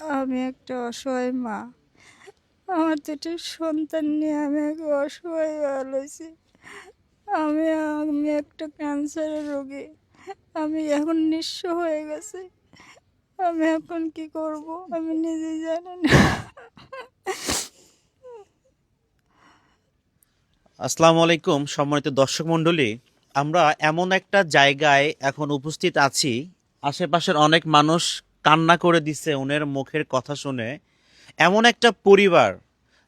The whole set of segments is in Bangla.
আমি একটা অসহায় মা। আমার দুটো সন্তান নিয়ে আমি এক অসহায় হয়েছি। আমি আমি একটা ক্যান্সারের রোগী। আমি এখন নিঃস্ব হয়ে গেছি। আমি এখন কি করব? আমি নিজেই জানি না। আসসালামু আলাইকুম, সম্মানিত দর্শক মণ্ডলী। আমরা এমন একটা জায়গায় এখন উপস্থিত আছি। আশেপাশের অনেক মানুষ কান্না করে দিছে ওনের মুখের কথা শুনে। এমন একটা পরিবার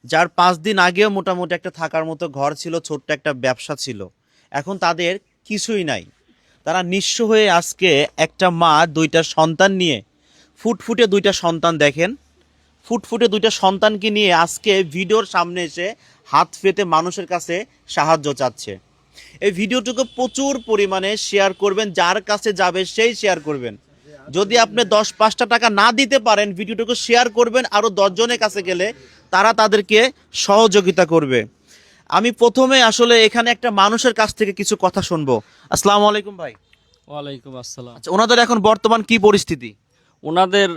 যার পাঁচ দিন আগেও মোটামুটি একটা থাকার মতো ঘর ছিল, ছোট্ট একটা ব্যবসা ছিল। এখন তাদের কিছুই নাই। তারা নিঃস্ব হয়ে আজকে একটা মা, দুইটা সন্তান নিয়ে ফুটফুটে দুইটা সন্তান দেখেন। ফুটফুটে দুইটা সন্তানকে নিয়ে আজকে ভিডিওর সামনে এসে হাত পেতে মানুষের কাছে সাহায্য চাচ্ছে। এই ভিডিওটুকু প্রচুর পরিমাণে শেয়ার করবেন। যার কাছে যাবে সেই শেয়ার করবেন। যদি আপনি দশ পাঁচটা টাকা না দিতে পারেন ভিডিওটুকু শেয়ার করবেন আরও দশজনের কাছে গেলে তারা তাদেরকে সহযোগিতা করবে। আমি প্রথমে আসলে এখানে একটা মানুষের কাছ থেকে কিছু কথা শুনব। আসসালামু আলাইকুম ভাই। ওয়ালাইকুম আসসালাম। আচ্ছা ওনাদের এখন বর্তমান কি পরিস্থিতি? ওনাদের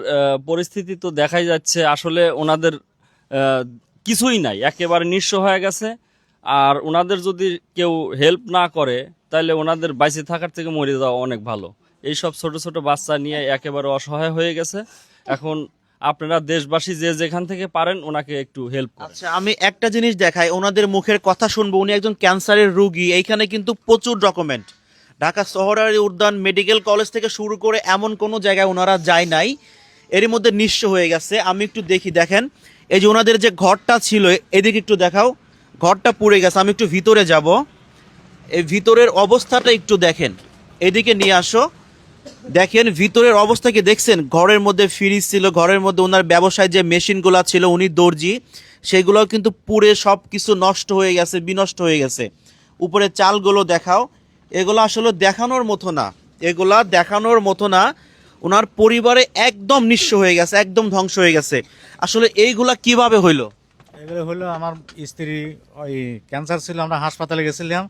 পরিস্থিতি তো দেখাই যাচ্ছে আসলে ওনাদের কিছুই নাই একেবারে নিঃস্ব হয়ে গেছে। আর ওনাদের যদি কেউ হেল্প না করে তাহলে ওনাদের বাইসে থাকার থেকে মরে যাওয়া অনেক ভালো। এই সব ছোট ছোট বাচ্চা নিয়ে একেবারে অসহায় হয়ে গেছে। এখন আপনারা দেশবাসী যে যেখান থেকে পারেন, ওনাকে একটু হেল্প আচ্ছা আমি একটা জিনিস দেখাই, ওনাদের মুখের কথা শুনব। উনি একজন ক্যান্সারের রোগী, এইখানে কিন্তু প্রচুর ডকুমেন্ট ঢাকা শহরারি উদ্যান মেডিকেল কলেজ থেকে শুরু করে এমন কোনো জায়গায় ওনারা যায় নাই। এরই মধ্যে নিঃস্ব হয়ে গেছে। আমি একটু দেখি, দেখেন। এই যে ওনাদের যে ঘরটা ছিল, এদিকে একটু দেখাও। ঘরটা পুড়ে গেছে, আমি একটু ভিতরে যাব। এই ভিতরের অবস্থাটা একটু দেখেন। এদিকে নিয়ে আসো। দেখেন ভিতরের অবস্থা কি দেখছেন? ঘরের মধ্যে ফ্রিজ ছিল, ঘরের মধ্যে ওনার ব্যবসায় যে মেশিনগুলো ছিল, উনি দর্জি, সেগুলোও কিন্তু পুড়ে সব কিছু নষ্ট হয়ে গেছে, বিনষ্ট হয়ে গেছে। উপরে চালগুলো দেখাও। এগুলো আসলে দেখানোর মতো না। এগুলা দেখানোর মতো না। ওনার পরিবারে একদম নিঃস্ব হয়ে গেছে, একদম ধ্বংস হয়ে গেছে। আসলে এইগুলা কীভাবে হইল? এগুলো হলো আমার স্ত্রী ওই ক্যান্সার ছিল, আমরা হাসপাতালে গেছিলাম।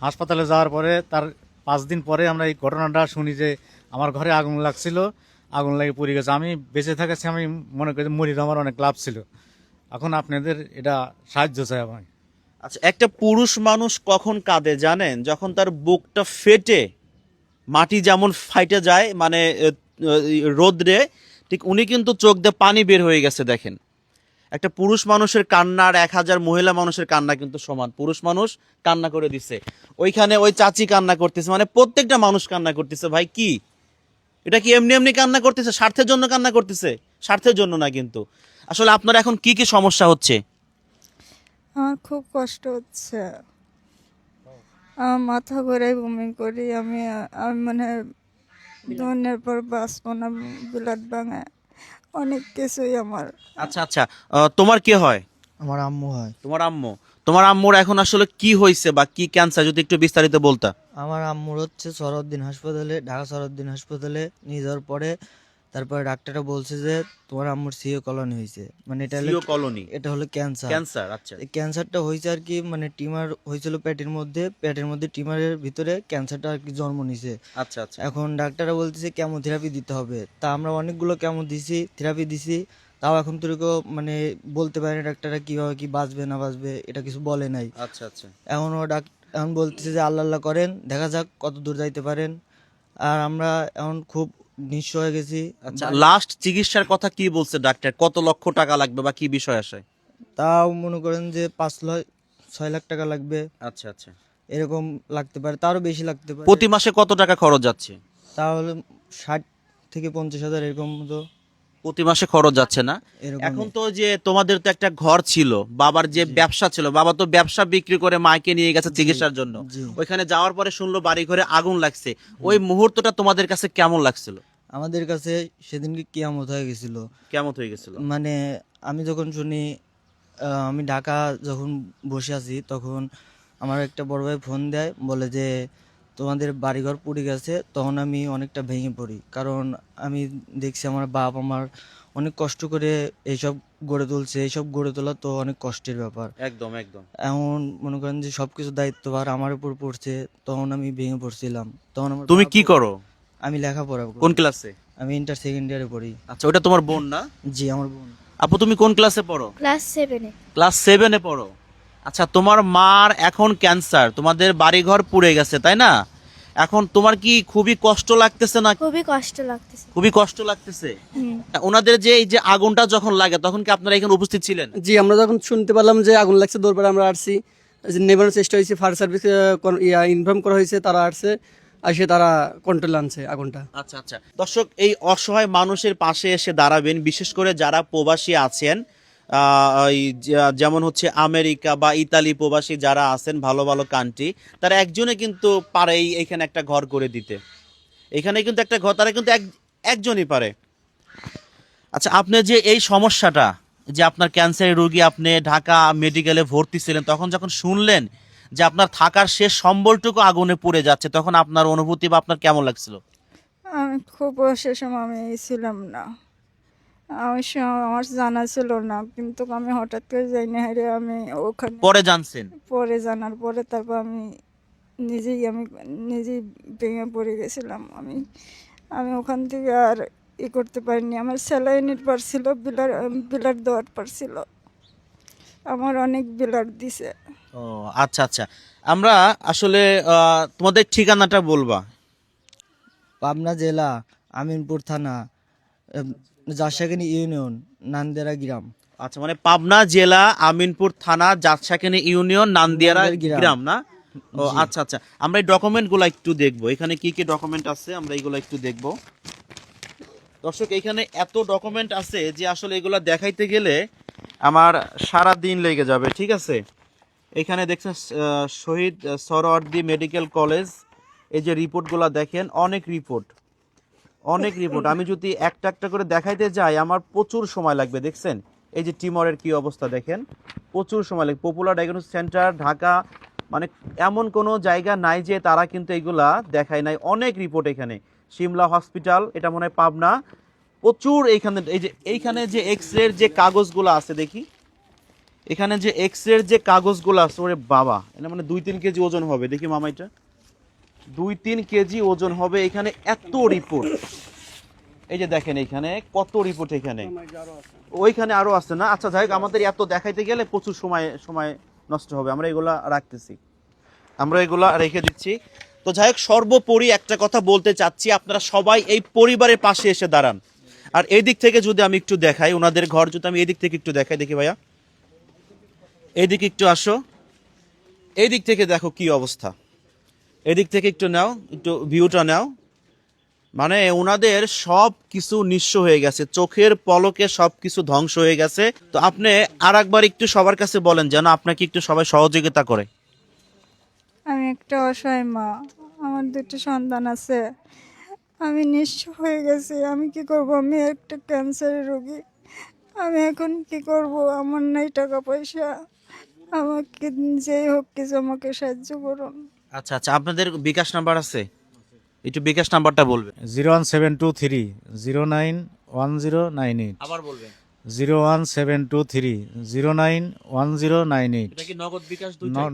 হাসপাতালে যাওয়ার পরে তার পাঁচ দিন পরে আমরা এই ঘটনাটা শুনি যে আমার ঘরে আগুন লাগছিল, আগুন লাগে পড়ে গেছে। আমি বেঁচে থাকাছি, আমি মনে করি মরিদ আমার অনেক লাভ ছিল। এখন আপনাদের এটা সাহায্য চাই আমি আচ্ছা একটা পুরুষ মানুষ কখন কাঁদে জানেন? যখন তার বুকটা ফেটে, মাটি যেমন ফাইটে যায় মানে রোদ্রে, ঠিক উনি কিন্তু চোখ দিয়ে পানি বের হয়ে গেছে দেখেন। একটা পুরুষ মানুষের কান্না আর এক হাজার মহিলা মানুষের কান্না কিন্তু সমান। পুরুষ মানুষ কান্না করে দিছে। ওইখানে ওই চাচি কান্না করতেছে মানে প্রত্যেকটা মানুষ কান্না করতেছে। ভাই, কি? এটা কি এমনি এমনি কান্না করতেছে? স্বার্থের জন্য কান্না করতেছে? স্বার্থের জন্য না কিন্তু। আসলে আপনার এখন কি কি সমস্যা হচ্ছে? আমার খুব কষ্ট হচ্ছে। আমার মাথা ঘুরে বমি করি, আমি আমি মানে ধনের পর বাঁচবো না ব্লাড ভাঙে অনেক কিছুই আমার। আচ্ছা আচ্ছা। আহ, তোমার কে হয়? আমার আম্মু হয়। তোমার আম্মু। তোমার আম্মুর এখন আসলে কি হয়েছে বা কি ক্যান্সার যদি একটু বিস্তারিত বলতা? আমার আম্মুর হচ্ছে সরদ্দিন হাসপাতালে ঢাকা সরদ্দিন হাসপাতালে নিয়ে যাওয়ার পরে তারপরে ডাক্তাররা বলছে যে তোমার আম্মুর সিও কলোনি হয়েছে। মানে এটা সিও কলোনি? এটা হলো ক্যান্সার। ক্যান্সার আচ্ছা। এই ক্যান্সারটা হয়েছে আর কি মানে টিমার হয়েছিল পেটের মধ্যে পেটের মধ্যে টিমারের ভিতরে ক্যান্সারটা আর কি জন্ম নিছে। আচ্ছা আচ্ছা। এখন ডাক্তাররা বলতেছে কেমোথেরাপি দিতে হবে। তা আমরা অনেকগুলো কেমো দিছি থেরাপি দিছি তাও এখন তোরকে মানে বলতে পারে না ডাক্তাররা কীভাবে কি বাঁচবে না বাঁচবে এটা কিছু বলে নাই। আচ্ছা আচ্ছা। এখন ও ডাক এখন বলতেছে যে আল্লাহ আল্লাহ করেন দেখা যাক কত দূর যাইতে পারেন। আর আমরা এখন খুব নিঃস্ব হয়ে গেছি। আচ্ছা লাস্ট চিকিৎসার কথা কি বলছে ডাক্তার কত লক্ষ টাকা লাগবে বা কি বিষয় আসে তাও মনে করেন যে পাঁচ লয় ছয় লাখ টাকা লাগবে। আচ্ছা আচ্ছা। এরকম লাগতে পারে তারও বেশি লাগতে পারে। প্রতি মাসে কত টাকা খরচ যাচ্ছে? তাহলে ষাট থেকে পঞ্চাশ হাজার এরকম মতো প্রতি মাসে খরচ যাচ্ছে না। এখন তো যে তোমাদের তো একটা ঘর ছিল বাবার যে ব্যবসা ছিল বাবা তো ব্যবসা বিক্রি করে মাকে নিয়ে গেছে চিকিৎসার জন্য। ওইখানে যাওয়ার পরে শুনলো বাড়ি ঘরে আগুন লাগছে। ওই মুহূর্তটা তোমাদের কাছে কেমন লাগছিল? আমাদের কাছে সেদিনকে কিয়ামত হয়ে গেছিল। কেমন হয়ে গেছিল? মানে আমি যখন শুনি আমি ঢাকা যখন বসে আছি তখন আমার একটা বড় ভাই ফোন দেয় বলে যে তোমাদের বাড়িঘর পড়ে গেছে তখন আমি অনেকটা ভেঙে পড়ি। কারণ আমি দেখছি আমার বাপ আমার অনেক কষ্ট করে এইসব গড়ে তুলছে এইসব গড়ে তোলা তো অনেক কষ্টের ব্যাপার। একদম একদম। এমন মনে করেন যে সবকিছু দায়িত্বভার আমার উপর পড়ছে তখন আমি ভেঙে পড়ছিলাম। তখন আমার তুমি কি করো? আমি লেখাপড়া করি। কোন ক্লাসে আমি ইন্টার সেকেন্ড ইয়ারে পড়ি। আচ্ছা ওটা তোমার বোন না? জি আমার বোন। আপু তুমি কোন ক্লাসে পড়ো? ক্লাস সেভেনে ক্লাস সেভেনে পড়ো? আচ্ছা তোমার মার এখন ক্যান্সার তোমাদের বাড়িঘর পুড়ে গেছে তাই না? এখন তোমার কি খুবই কষ্ট লাগতেছে না খুবই কষ্ট লাগতেছে। খুবই কষ্ট লাগতেছে। ওনাদের যে এই যে আগুনটা যখন লাগে তখন কি আপনারা এখানে উপস্থিত ছিলেন? জি আমরা যখন শুনতে পারলাম যে আগুন লাগছে দৌড়বার আমরা আসছি। যে নেবানোর চেষ্টা হয়েছে ফায়ার সার্ভিস ইয়া ইনফর্ম করা হয়েছে তারা আসছে এসে তারা কন্ট্রোল আনছে আগুনটা। আচ্ছা আচ্ছা। দর্শক এই অসহায় মানুষের পাশে এসে দাঁড়াবেন বিশেষ করে যারা প্রবাসী আছেন। যেমন হচ্ছে আমেরিকা বা ইতালি প্রবাসী যারা আছেন, ভালো ভালো কান্ট্রি তারা একজনে কিন্তু পারে এইখানে একটা ঘর করে দিতে। এখানে কিন্তু একটা ঘর, তারা কিন্তু এক, একজনই পারে। আচ্ছা আপনি যে এই সমস্যাটা, যে আপনার ক্যান্সারের রোগী আপনি ঢাকা মেডিকেলে ভর্তি ছিলেন, তখন যখন শুনলেন যে আপনার থাকার শেষ সম্বলটুকু আগুনে পুড়ে যাচ্ছে, তখন আপনার অনুভূতি বা আপনার কেমন লাগছিল? খুব সে সময় আমি ছিলাম না। আমার জানা ছিল না কিন্তু আমি হঠাৎ করে যাই না হারে আমি ওখানে পরে জানছেন? পরে জানার পরে তারপর আমি নিজেই আমি নিজেই ভেঙে পড়ে গেছিলাম আমি। আমি ওখান থেকে আর ই করতে পারিনি আমার স্যালাইনের পারছিল বিলার বিলার দেওয়ার পারছিল আমার অনেক বিলার দিছে। ও আচ্ছা আচ্ছা। আমরা আসলে তোমাদের ঠিকানাটা বলবা। পাবনা জেলা আমিনপুর থানা। জাসাকানি ইউনিয়ন নান্দেরা গ্রাম। আচ্ছা মানে পাবনা জেলা আমিনপুর থানা জাতসাকেনি ইউনিয়ন নান্দিয়ারা গ্রাম। না? ও আচ্ছা আচ্ছা। আমরা এই ডকুমেন্টগুলো একটু দেখব। এখানে কি কি ডকুমেন্ট আছে আমরা এইগুলো একটু দেখব। দর্শক এখানে এত ডকুমেন্ট আছে যে আসলে এগুলো দেখাইতে গেলে আমার সারা দিন লেগে যাবে ঠিক আছে? এখানে দেখছেন শহীদ সরওয়ার্দি মেডিকেল কলেজ এই যে রিপোর্টগুলো দেখেন অনেক রিপোর্ট অনেক রিপোর্ট আমি যদি একটা একটা করে দেখাইতে যাই, আমার প্রচুর সময় লাগবে, দেখছেন? এই যে টিমরের কি অবস্থা, দেখেন? প্রচুর সময় লাগবে। পপুলার ডায়াগনোস সেন্টার ঢাকা মানে এমন কোনো জায়গা নাই যে তারা কিন্তু এইগুলা দেখায় নাই। অনেক রিপোর্ট এখানে। সিমলা হসপিটাল এটা মনে হয় পাবনা। প্রচুর এইখানে, এই যে, এইখানে যে এক্স রের যে কাগজগুলো আছে, দেখি? এখানে যে এক্স রের যে কাগজগুলো আছে, ওরে বাবা, এটা মানে দুই তিন কেজি ওজন হবে। দেখি মামা এটা। দুই তিন কেজি ওজন হবে এখানে এত রিপোর্ট এই যে দেখেন এখানে কত রিপোর্ট এখানে। ওইখানে আরও আছে না? আচ্ছা যাই আমাদের এত দেখাইতে গেলে প্রচুর সময় সময় নষ্ট হবে। আমরা এগুলা রাখতেছি। আমরা এগুলা রেখে দিচ্ছি। তো যাই হোক, সর্বোপরি একটা কথা বলতে চাচ্ছি, আপনারা সবাই এই পরিবারের পাশে এসে দাঁড়ান। আর এই দিক থেকে যদি আমি একটু দেখাই, ওনাদের ঘর যদি আমি এই দিক থেকে একটু দেখাই, দেখি ভাইয়া। এইদিকে একটু আসো। এই দিক থেকে দেখো কি অবস্থা। এদিক থেকে একটু নাও, একটু ভিউটা নাও। মানে ওনাদের সব কিছু নিঃস্ব হয়ে গেছে, চোখের পলকে সব কিছু ধ্বংস হয়ে গেছে। তো আপনি আর একবার একটু সবার কাছে বলেন যেন আপনাকে একটু সবাই সহযোগিতা করে। আমি একটা অসহায় মা, আমার দুটো সন্তান আছে। আমি নিঃস্ব হয়ে গেছি, আমি কি করব? আমি একটা ক্যান্সারের রোগী। আমি এখন কি করব? আমার নাই টাকা পয়সা। আমাকে যেই হোক কিছু আমাকে সাহায্য করুন। আচ্ছা আচ্ছা আপনাদের বিকাশ নাম্বার আছে? একটু বিকাশ নাম্বারটা বলবেন। Zero one seven two three zero nine one zero nine eight. আবার বলবেন। Zero one seven two three zero nine one zero nine eight. এটা কি নগদ বিকাশ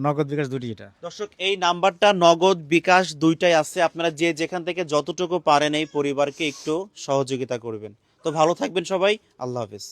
নগদ বিকাশ দুটি এটা। দর্শক এই নাম্বারটা নগদ বিকাশ দুইটাই আছে। আপনারা যে যেখান থেকে যতটুকু পারেন এই পরিবারকে একটু সহযোগিতা করবেন। তো ভালো থাকবেন সবাই। আল্লাহ হাফেজ।